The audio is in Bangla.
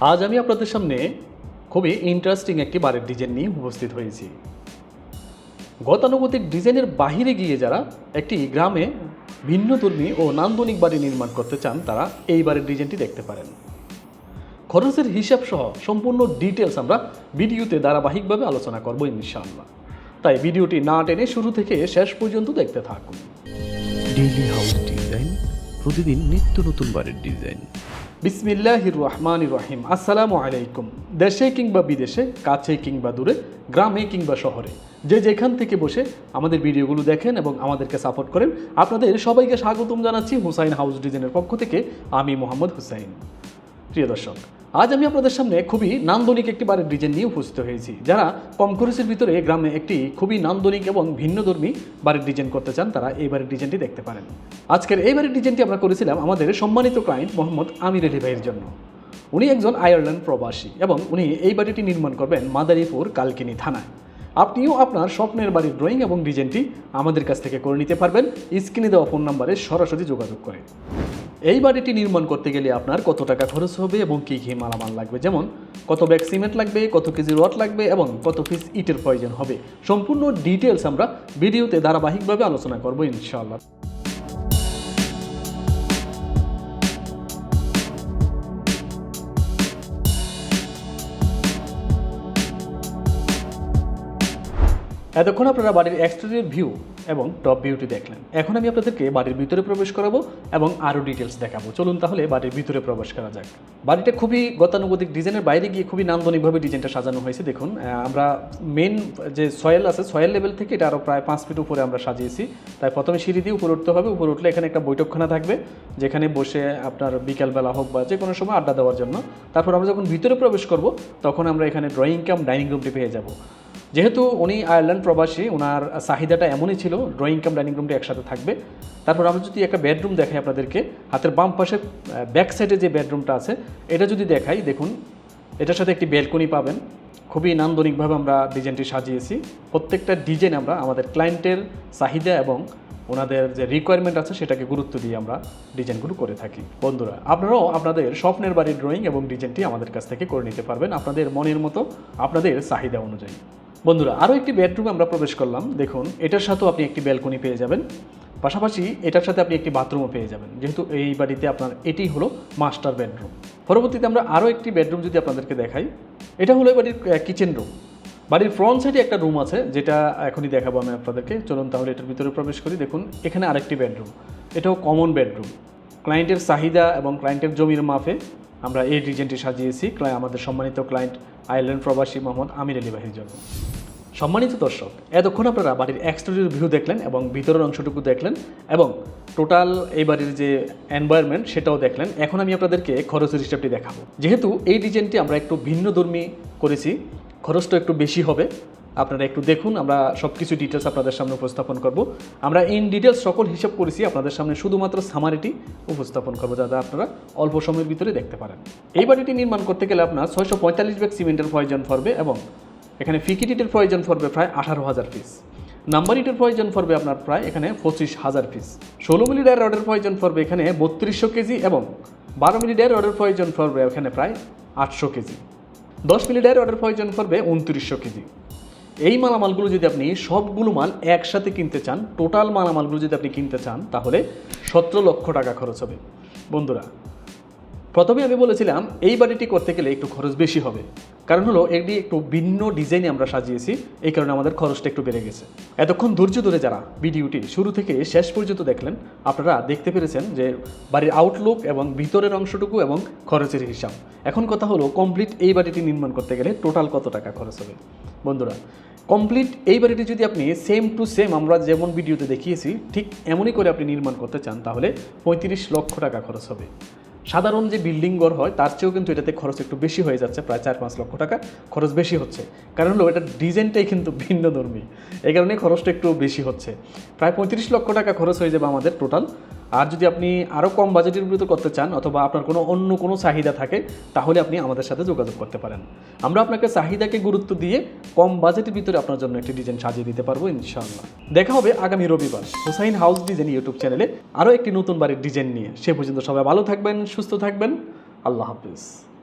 আজ আমি আপনাদের সামনে খুবই ইন্টারেস্টিং একটি বাড়ির ডিজাইন নিয়ে উপস্থিত হয়েছি। গতানুগতিক ডিজাইনের বাহিরে গিয়ে যারা একটি গ্রামে ভিন্নধর্মী ও নান্দনিক বাড়ি নির্মাণ করতে চান, তারা এই বাড়ির ডিজাইনটি দেখতে পারেন। খরচের হিসাব সহ সম্পূর্ণ ডিটেলস আমরা ভিডিওতে ধারাবাহিকভাবে আলোচনা করব ইনশাআল্লাহ। তাই ভিডিওটি না টেনে শুরু থেকে শেষ পর্যন্ত দেখতে থাকুন। ডেইলি হাউস ডিজাইন প্রতিদিন নিত্য নতুন বাড়ির ডিজাইন বিসমিল্লাহির রহমান রহিম। আসসালামু আলাইকুম। দেশে কিংবা বিদেশে, কাছে কিংবা দূরে, গ্রামে কিংবা শহরে, যে যেখান থেকে বসে আমাদের ভিডিওগুলো দেখেন এবং আমাদেরকে সাপোর্ট করেন, আপনাদের সবাইকে স্বাগতম জানাচ্ছি হুসাইন হাউস ডিজাইনের পক্ষ থেকে আমি মোহাম্মদ হুসাইন। প্রিয় দর্শক আজ আমি আপনাদের সামনে খুবই নান্দনিক একটি বাড়ির ডিজাইন নিয়ে উপস্থিত হয়েছি, যারা কম খরচের ভিতরে গ্রামে একটি খুবই নান্দনিক এবং ভিন্নধর্মী বাড়ির ডিজাইন করতে চান, তারা এই বাড়ির ডিজাইনটি দেখতে পারেন। আজকের এই বাড়ির ডিজাইনটি আমরা করেছিলাম আমাদের সম্মানিত ক্লায়েন্ট মোহাম্মদ আমির আলী ভাইয়ের জন্য। উনি একজন আয়ারল্যান্ড প্রবাসী এবং উনি এই বাড়িটি নির্মাণ করবেন মাদারীপুর কালকিনি থানায়। আপনিও আপনার স্বপ্নের বাড়ির ড্রয়িং এবং ডিজাইনটি আমাদের কাছ থেকে করে নিতে পারবেন। স্ক্রিনে দেওয়া ফোন নাম্বারে সরাসরি যোগাযোগ করে। এই বাড়িটি নির্মাণ করতে গেলে আপনার কত টাকা খরচ হবে এবং কী কী মালামাল লাগবে? যেমন, কত ব্যাগ সিমেন্ট লাগবে, কত কেজি রড লাগবে এবং কত পিস ইটের প্রয়োজন হবে। সম্পূর্ণ ডিটেলস আমরা ভিডিওতে ধারাবাহিকভাবে আলোচনা করব ইনশাআল্লাহ। এতক্ষণ আপনারা বাড়ির এক্সটেরিয়র ভিউ এবং টপ ভিউটি দেখলেন। এখন আমি আপনাদেরকে বাড়ির ভিতরে প্রবেশ করাবো এবং আরও ডিটেলস দেখাবো। চলুন তাহলে বাড়ির ভিতরে প্রবেশ করা যাক। বাড়িটা খুবই গতানুগতিক ডিজাইনের, বাইরে গিয়ে খুবই নান্দনিকভাবে ডিজাইনটা সাজানো হয়েছে। দেখুন আমরা মেন যে সয়েল আছে সয়েল লেভেল থেকে এটা আরও প্রায় পাঁচ ফিট উপরে আমরা সাজিয়েছি। তাই প্রথমে সিঁড়ি দিয়ে উপরে উঠতে হবে। উপরে উঠলে এখানে একটা বৈঠকখানা থাকবে, যেখানে বসে আপনার বিকালবেলা হোক বা যে কোনো সময় আড্ডা দেওয়ার জন্য। তারপর আমরা যখন ভিতরে প্রবেশ করব, তখন আমরা এখানে ড্রয়িং কাম ডাইনিং রুমটি পেয়ে যাব। যেহেতু উনি আয়ারল্যান্ড প্রবাসী ওনার চাহিদাটা এমনই ছিল ড্রয়িং কাম ডাইনিং রুমটা একসাথে থাকবে। তারপর আমরা যদি একটা বেডরুম দেখাই আপনাদেরকে, হাতের বাম পাশে ব্যাক সাইডে যে বেডরুমটা আছে, এটা যদি দেখাই, দেখুন, এটার সাথে একটি ব্যালকনি পাবেন। খুবই নান্দনিকভাবে আমরা ডিজাইনটি সাজিয়েছি। প্রত্যেকটা ডিজাইন আমরা আমাদের ক্লায়েন্টের চাহিদা এবং ওনাদের যে রিকোয়ারমেন্ট আছে, সেটাকে গুরুত্ব দিয়ে আমরা ডিজাইনগুলো করে থাকি। বন্ধুরা, আপনারাও আপনাদের স্বপ্নের বাড়ির ড্রয়িং এবং ডিজাইনটি আমাদের কাছ থেকে করে নিতে পারবেন। আপনাদের মনের মতো আপনাদের চাহিদা অনুযায়ী। বন্ধুরা আরও একটি বেডরুমে আমরা প্রবেশ করলাম। দেখুন, এটার সাথেও আপনি একটি ব্যালকনি পেয়ে যাবেন। পাশাপাশি এটার সাথে আপনি একটি বাথরুমও পেয়ে যাবেন। যেহেতু এই বাড়িতে আপনার এটিই হলো মাস্টার বেডরুম পরবর্তীতে আমরা আরও একটি বেডরুম যদি আপনাদেরকে দেখাই, এটা হলো বাড়ির কিচেন রুম বাড়ির ফ্রন্ট সাইডে একটা রুম আছে, যেটা এখনই দেখাবো আমি আপনাদেরকে। চলুন তাহলে এটার ভিতরে প্রবেশ করি। দেখুন, এখানে আরেকটি বেডরুম এটাও কমন বেডরুম ক্লায়েন্টের চাহিদা এবং ক্লায়েন্টের জমির মাফে আমরা এই ডিজাইনটি সাজিয়েছি। আমাদের সম্মানিত ক্লায়েন্ট আইল্যান্ড প্রবাসী মোহাম্মদ আমির আলী বাহির জন্য। সম্মানিত দর্শক, এতক্ষণ আপনারা বাড়ির এক্সটেরিয়র ভিউ দেখলেন এবং ভিতরের অংশটুকু দেখলেন এবং টোটাল এই বাড়ির যে এনভায়রনমেন্ট সেটাও দেখলেন। এখন আমি আপনাদেরকে খরচের হিসাবটি দেখাবো। যেহেতু এই ডিজাইনটি আমরা একটু ভিন্নধর্মী করেছি, খরচটা একটু বেশি হবে আপনারা একটু দেখুন, আমরা সব কিছু ডিটেলস আপনাদের সামনে উপস্থাপন করব। আমরা ইন ডিটেলস সকল হিসাব করেছি, আপনাদের সামনে শুধুমাত্র সামারিটি উপস্থাপন করব, যাতে আপনারা অল্প সময়ের ভিতরে দেখতে পারেন। এই বাড়িটি নির্মাণ করতে গেলে আপনার ছয়শো পঁয়তাল্লিশ ব্যাগ সিমেন্টের প্রয়োজন পড়বে এবং এখানে ফিকিট ইটের প্রয়োজন পড়বে প্রায় আঠারো হাজার পিস নাম্বার ইটের প্রয়োজন পড়বে আপনার প্রায় এখানে পঁচিশ হাজার পিস ষোলো মিলি ডায়ের রডের প্রয়োজন পড়বে এখানে বত্রিশশো কেজি এবং বারো মিলি ডায়ের রডের প্রয়োজন পড়বে এখানে প্রায় আটশো কেজি। দশ মিলি ডায়ের রডের প্রয়োজন পড়বে উনত্রিশশো কেজি। এই মালামালগুলো যদি আপনি সবগুলো মাল একসাথে কিনতে চান টোটাল মালামালগুলো যদি আপনি কিনতে চান, তাহলে সতেরো লক্ষ টাকা খরচ হবে। বন্ধুরা প্রথমে আমি বলেছিলাম, এই বাড়িটি করতে গেলে একটু খরচ বেশি হবে। কারণ হলো, এটি একটু ভিন্ন ডিজাইনে আমরা সাজিয়েছি, এই কারণে আমাদের খরচটা একটু বেড়ে গেছে। এতক্ষণ ধৈর্য ধরে যারা ভিডিওটি শুরু থেকে শেষ পর্যন্ত দেখলেন, আপনারা দেখতে পেরেছেন যে বাড়ির আউটলুক এবং ভিতরের অংশটুকু এবং খরচের হিসাব। এখন কথা হলো কমপ্লিট এই বাড়িটি নির্মাণ করতে গেলে টোটাল কত টাকা খরচ হবে? বন্ধুরা কমপ্লিট এই বাড়িটি যদি আপনি সেম টু সেম আমরা যেমন ভিডিওতে দেখিয়েছি, ঠিক এমনই করে আপনি নির্মাণ করতে চান, তাহলে পঁয়ত্রিশ লক্ষ টাকা খরচ হবে। সাধারণ যে বিল্ডিং ঘর হয়, তার চেয়েও কিন্তু এটাতে খরচ একটু বেশি হয়ে যাচ্ছে, প্রায় চার পাঁচ লক্ষ টাকা খরচ বেশি হচ্ছে। কারণ হলো, এটার ডিজাইনটাই কিন্তু ভিন্ন ধর্মী। এই কারণে খরচটা একটু বেশি হচ্ছে। প্রায় পঁয়ত্রিশ লক্ষ টাকা খরচ হয়ে যাবে আমাদের টোটাল আর যদি আপনি আরও কম বাজেটের ভিতরে করতে চান, অথবা আপনার কোনো অন্য কোনো চাহিদা থাকে, তাহলে আপনি আমাদের সাথে যোগাযোগ করতে পারেন। আমরা আপনাকে চাহিদাকে গুরুত্ব দিয়ে কম বাজেটের ভিতরে আপনার জন্য একটি ডিজাইন সাজিয়ে দিতে পারব, ইনশাআল্লাহ। দেখা হবে আগামী রবিবার হুসাইন হাউস ডিজাইন ইউটিউব চ্যানেলে আরও একটি নতুন বাড়ির ডিজাইন নিয়ে। সে পর্যন্ত সবাই ভালো থাকবেন, সুস্থ থাকবেন। আল্লাহ হাফিজ।